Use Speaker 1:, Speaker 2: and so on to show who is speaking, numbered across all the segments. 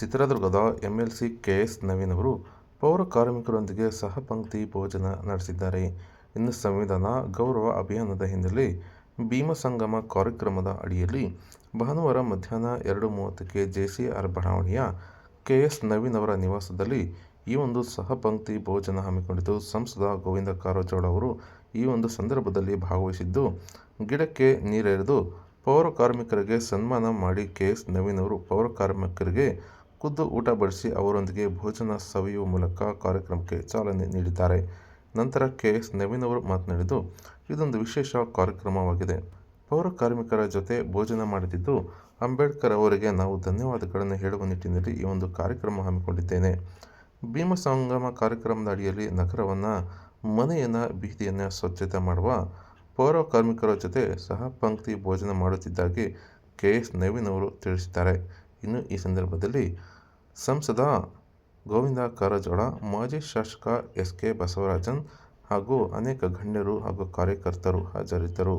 Speaker 1: ಚಿತ್ರದುರ್ಗದ MLC KS Naveen ಅವರು ಪೌರ ಕಾರ್ಮಿಕರೊಂದಿಗೆ ಸಹಪಂಕ್ತಿ ಭೋಜನ ನಡೆಸಿದ್ದಾರೆ. ಇನ್ನು ಸಂವಿಧಾನ, ಗೌರವ ಅಭಿಯಾನದ ಹಿನ್ನೆಲೆ ಭೀಮಸಂಗಮ ಕಾರ್ಯಕ್ರಮದ ಅಡಿಯಲ್ಲಿ ಭಾನುವಾರ ಮಧ್ಯಾಹ್ನ ಎರಡು ಮೂವತ್ತಕ್ಕೆ ಜೆಸಿಆರ್ ಬಡಾವಣೆಯ ಕೆಎಸ್ ನವೀನ್ ಅವರ ನಿವಾಸದಲ್ಲಿ ಈ ಒಂದು ಸಹಪಂಕ್ತಿ ಭೋಜನ ಹಮ್ಮಿಕೊಂಡಿದ್ದು, ಸಂಸದ ಗೋವಿಂದ ಕಾರಜೋಳ ಅವರು ಈ ಒಂದು ಸಂದರ್ಭದಲ್ಲಿ ಭಾಗವಹಿಸಿದ್ದು, ಗಿಡಕ್ಕೆ ನೀರೆರೆದು ಪೌರ ಕಾರ್ಮಿಕರಿಗೆ ಸನ್ಮಾನ ಮಾಡಿ ಕೆಎಸ್ ನವೀನ್ ಅವರು ಪೌರ ಕಾರ್ಮಿಕರಿಗೆ ಖುದ್ದು ಊಟ ಬಡಿಸಿ ಅವರೊಂದಿಗೆ ಭೋಜನ ಸವಿಯುವ ಮೂಲಕ ಕಾರ್ಯಕ್ರಮಕ್ಕೆ ಚಾಲನೆ ನೀಡಿದ್ದಾರೆ. ನಂತರ ಕೆಎಸ್ ನವೀನ್ ಅವರು ಮಾತನಾಡಿದ್ದು, ಇದೊಂದು ವಿಶೇಷ ಕಾರ್ಯಕ್ರಮವಾಗಿದೆ. ಪೌರ ಕಾರ್ಮಿಕರ ಜೊತೆ ಭೋಜನ ಮಾಡುತ್ತಿದ್ದು ಅಂಬೇಡ್ಕರ್ ಅವರಿಗೆ ನಾವು ಧನ್ಯವಾದಗಳನ್ನು ಹೇಳುವ ನಿಟ್ಟಿನಲ್ಲಿ ಈ ಒಂದು ಕಾರ್ಯಕ್ರಮ ಹಮ್ಮಿಕೊಂಡಿದ್ದೇನೆ. ಭೀಮಸಂಗಮ ಕಾರ್ಯಕ್ರಮದ ಅಡಿಯಲ್ಲಿ ನಗರವನ್ನು, ಮನೆಯನ್ನು ಬೀದಿಯನ್ನು ಸ್ವಚ್ಛತೆ ಮಾಡುವ ಪೌರ ಕಾರ್ಮಿಕರ ಜೊತೆ ಸಹ ಪಂಕ್ತಿ ಭೋಜನ ಮಾಡುತ್ತಿದ್ದಾಗಿ ಕೆ ಎಸ್ ನವೀನ್ ಅವರು ತಿಳಿಸಿದ್ದಾರೆ. ಇನ್ನು ಈ ಸಂದರ್ಭದಲ್ಲಿ ಸಂಸದ ಗೋವಿಂದ ಕಾರಜೋಳ ಮಾಜಿ ಶಾಸಕ ಎಸ್ ಕೆ ಬಸವರಾಜನ್ ಹಾಗೂ ಅನೇಕ ಗಣ್ಯರು ಹಾಗೂ ಕಾರ್ಯಕರ್ತರು ಹಾಜರಿದ್ದರು.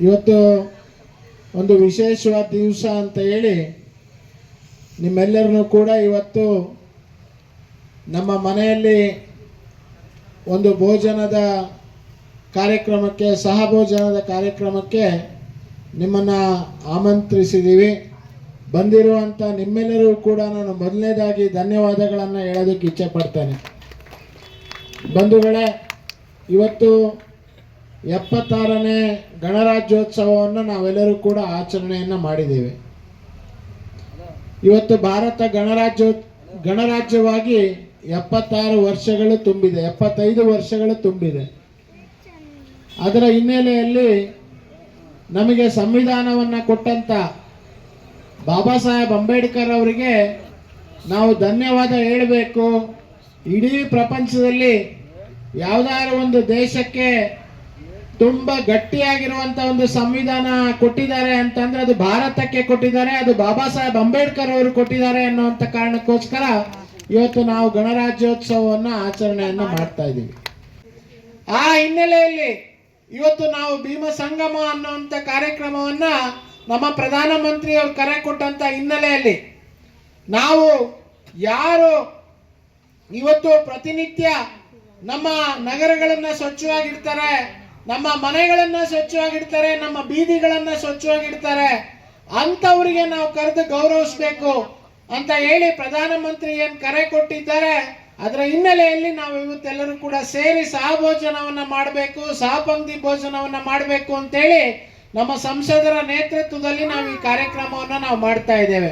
Speaker 2: ಇವತ್ತು ಒಂದು ವಿಶೇಷವಾದ ದಿವಸ ಅಂತ ಹೇಳಿ ನಿಮ್ಮೆಲ್ಲರನ್ನೂ ಕೂಡ ಇವತ್ತು ನಮ್ಮ ಮನೆಯಲ್ಲಿ ಒಂದು ಭೋಜನದ ಕಾರ್ಯಕ್ರಮಕ್ಕೆ, ಸಹಭೋಜನದ ಕಾರ್ಯಕ್ರಮಕ್ಕೆ ನಿಮ್ಮನ್ನು ಆಮಂತ್ರಿಸಿದ್ದೀವಿ ಬಂದಿರುವಂಥ ನಿಮ್ಮೆಲ್ಲರೂ ಕೂಡ ನಾನು ಮೊದಲನೇದಾಗಿ ಧನ್ಯವಾದಗಳನ್ನು ಹೇಳೋದಕ್ಕೆ ಇಚ್ಛೆ ಪಡ್ತೇನೆ. ಬಂಧುಗಳೇ ಇವತ್ತು ಎಪ್ಪತ್ತಾರನೇ ಗಣರಾಜ್ಯೋತ್ಸವವನ್ನು ನಾವೆಲ್ಲರೂ ಕೂಡ ಆಚರಣೆಯನ್ನು ಮಾಡಿದ್ದೇವೆ. ಇವತ್ತು ಭಾರತ ಗಣರಾಜ್ಯ, ಗಣರಾಜ್ಯವಾಗಿ ಎಪ್ಪತ್ತಾರು ವರ್ಷಗಳು ತುಂಬಿದೆ, ಎಪ್ಪತ್ತೈದು ವರ್ಷಗಳು ತುಂಬಿದೆ. ಅದರ ಹಿನ್ನೆಲೆಯಲ್ಲಿ ನಮಗೆ ಸಂವಿಧಾನವನ್ನು ಕೊಟ್ಟಂತ ಬಾಬಾ ಸಾಹೇಬ್ ಅಂಬೇಡ್ಕರ್ ಅವರಿಗೆ ನಾವು ಧನ್ಯವಾದ ಹೇಳಬೇಕು. ಇಡೀ ಪ್ರಪಂಚದಲ್ಲಿ ಯಾವುದಾದ್ರು ಒಂದು ದೇಶಕ್ಕೆ ತುಂಬ ಗಟ್ಟಿಯಾಗಿರುವಂತ ಒಂದು ಸಂವಿಧಾನ ಕೊಟ್ಟಿದ್ದಾರೆ ಅಂತಂದ್ರೆ ಅದು ಭಾರತಕ್ಕೆ ಕೊಟ್ಟಿದ್ದಾರೆ, ಅದು ಬಾಬಾ ಸಾಹೇಬ್ ಅಂಬೇಡ್ಕರ್ ಅವರು ಕೊಟ್ಟಿದ್ದಾರೆ ಅನ್ನುವಂತ ಕಾರಣಕ್ಕೋಸ್ಕರ ಇವತ್ತು ನಾವು ಗಣರಾಜ್ಯೋತ್ಸವವನ್ನು ಆಚರಣೆಯನ್ನು ಮಾಡ್ತಾ ಇದ್ದೀವಿ. ಆ ಹಿನ್ನೆಲೆಯಲ್ಲಿ ಇವತ್ತು ನಾವು ಭೀಮ ಸಂಗಮ ಅನ್ನುವಂಥ ಕಾರ್ಯಕ್ರಮವನ್ನ ನಮ್ಮ ಪ್ರಧಾನಮಂತ್ರಿಯವರು ಕರೆ ಕೊಟ್ಟಂತ ಹಿನ್ನೆಲೆಯಲ್ಲಿ ನಾವು ಯಾರು ಇವತ್ತು ಪ್ರತಿನಿತ್ಯ ನಮ್ಮ ನಗರಗಳನ್ನ ಸ್ವಚ್ಛವಾಗಿಡ್ತಾರೆ, ನಮ್ಮ ಮನೆಗಳನ್ನ ಸ್ವಚ್ಛವಾಗಿಡ್ತಾರೆ, ನಮ್ಮ ಬೀದಿಗಳನ್ನ ಸ್ವಚ್ಛವಾಗಿಡ್ತಾರೆ. ಅಂಥವರಿಗೆ ನಾವು ಕರೆದು ಗೌರವಿಸ್ಬೇಕು ಅಂತ ಹೇಳಿ ಪ್ರಧಾನಮಂತ್ರಿ ಏನು ಕರೆ ಕೊಟ್ಟಿದ್ದಾರೆ, ಅದರ ಹಿನ್ನೆಲೆಯಲ್ಲಿ ನಾವು ಇವತ್ತೆಲ್ಲರೂ ಕೂಡ ಸೇರಿ ಸಹಭೋಜನವನ್ನು ಮಾಡಬೇಕು ಸಹಪಂಕ್ತಿ ಭೋಜನವನ್ನು ಮಾಡಬೇಕು ಅಂತೇಳಿ ನಮ್ಮ ಸಂಸದರ ನೇತೃತ್ವದಲ್ಲಿ ನಾವು ಈ ಕಾರ್ಯಕ್ರಮವನ್ನು ನಾವು ಮಾಡ್ತಾ ಇದ್ದೇವೆ.